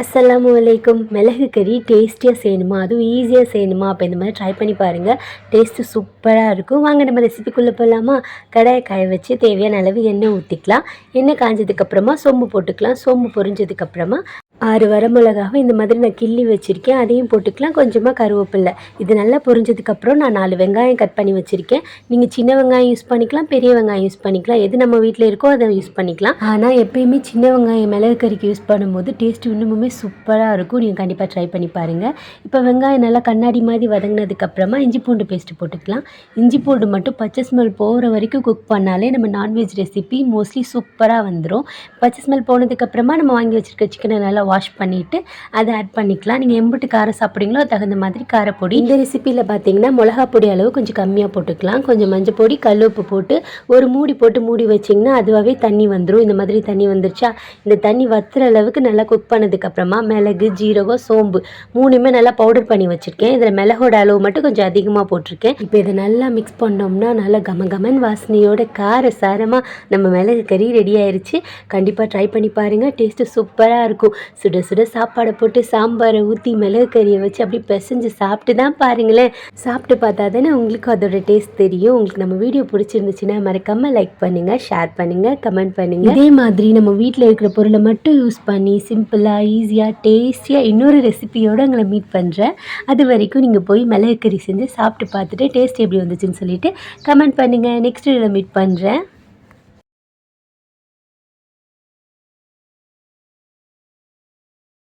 அஸ்லாம் அலைக்கும் மிளகு கறி டேஸ்டியாக செய்யணுமா? அதுவும் ஈஸியாக செய்யணுமா? அப்போ இந்த மாதிரி ட்ரை பண்ணி பாருங்கள் டேஸ்ட்டு சூப்பராக இருக்கும். வாங்க நம்ம ரெசிபிக்குள்ளே போகலாமா கடாயை காய வச்சு தேவையான அளவு எண்ணெய் ஊற்றிக்கலாம் எண்ணெய் காஞ்சதுக்கப்புறமா சோம்பு போட்டுக்கலாம். சோம்பு பொரிஞ்சதுக்கப்புறமா ஆறு வரமிளகாவை இந்த மாதிரி நான் கிள்ளி வச்சுருக்கேன். அதையும் போட்டுக்கலாம். கொஞ்சமாக கருவேப்பில்லை இது நல்லா பொரிஞ்சதுக்கப்புறம் நான் நாலு வெங்காயம் கட் பண்ணி வச்சுருக்கேன். நீங்கள் சின்ன வெங்காயம் யூஸ் பண்ணிக்கலாம். பெரிய வெங்காயம் யூஸ் பண்ணிக்கலாம். எது நம்ம வீட்டில் இருக்கோ அதை யூஸ் பண்ணிக்கலாம். ஆனால் எப்பயுமே சின்ன வெங்காயம் மிளகு கறிக்கு யூஸ் பண்ணும்போது டேஸ்ட் இன்னுமுமே சூப்பராக இருக்கும். நீங்கள் கண்டிப்பாக ட்ரை பண்ணி பாருங்கள் இப்போ வெங்காயம் நல்லா கண்ணாடி மாதிரி வதங்கினதுக்கப்புறமா இஞ்சி பூண்டு பேஸ்ட்டு போட்டுக்கலாம். இஞ்சி பூண்டு மட்டும் பச்சை ஸ்மெல் போகிற வரைக்கும் குக் பண்ணாலே நம்ம நான்வெஜ் ரெசிபி மோஸ்ட்லி சூப்பராக வந்துடும் பச்சை ஸ்மெல் போனதுக்கப்புறமா நம்ம வாங்கி வச்சுருக்க சிக்கனை நல்லா வாஷ் பண்ணிவிட்டு அதை ஆட் பண்ணிக்கலாம். நீங்கள் எம்பிட்டு காரம் சாப்பிட்றீங்களோ தகுந்த மாதிரி காரப்பொடி. இந்த ரெசிப்பியில் பார்த்தீங்கன்னா மிளகா பொடி அளவு கொஞ்சம் கம்மியாக போட்டுக்கலாம். கொஞ்சம் மஞ்சள் பொடி கல் உப்பு போட்டு ஒரு மூடி போட்டு மூடி வச்சிங்கன்னா அதுவாகவே தண்ணி வந்துடும் இந்த மாதிரி தண்ணி வந்துருச்சா இந்த தண்ணி வத்துற அளவுக்கு நல்லா குக் பண்ணதுக்கப்புறமா மிளகு ஜீரகம் சோம்பு மூணுமே நல்லா பவுடர் பண்ணி வச்சுருக்கேன். இதில் மிளகோட அளவு மட்டும் கொஞ்சம் அதிகமாக போட்டிருக்கேன். இப்போ இதை நல்லா மிக்ஸ் பண்ணோம்னா நல்லா கம கமன் வாசனையோட கார சாரமாக நம்ம மிளகு கறி ரெடி ஆயிடுச்சு கண்டிப்பாக ட்ரை பண்ணி பாருங்கள் டேஸ்ட்டு சூப்பராக இருக்கும். சுட சுட சாப்பாடை போட்டு சாம்பாரை ஊற்றி மிளகு கறியை வச்சு அப்படியே பிசைஞ்சு சாப்பிட்டு தான் பாருங்களேன். சாப்பிட்டு பார்த்தா தானே உங்களுக்கு அதோட டேஸ்ட் தெரியும். உங்களுக்கு நம்ம வீடியோ பிடிச்சிருந்துச்சுன்னா மறக்காமல் லைக் பண்ணுங்கள் ஷேர் பண்ணுங்கள் கமெண்ட் பண்ணுங்கள் இதே மாதிரி நம்ம வீட்டில் இருக்கிற பொருளை மட்டும் யூஸ் பண்ணி சிம்பிளாக ஈஸியாக டேஸ்டியாக இன்னொரு ரெசிபியோடு உங்களை மீட் பண்ணுறேன் அது வரைக்கும் நீங்கள் போய் மிளகு கறி செஞ்சு சாப்பிட்டு பார்த்துட்டு டேஸ்ட் எப்படி வந்துச்சுன்னு சொல்லிட்டு கமெண்ட் பண்ணுங்கள் நெக்ஸ்ட் இதில் மீட் பண்ணுறேன்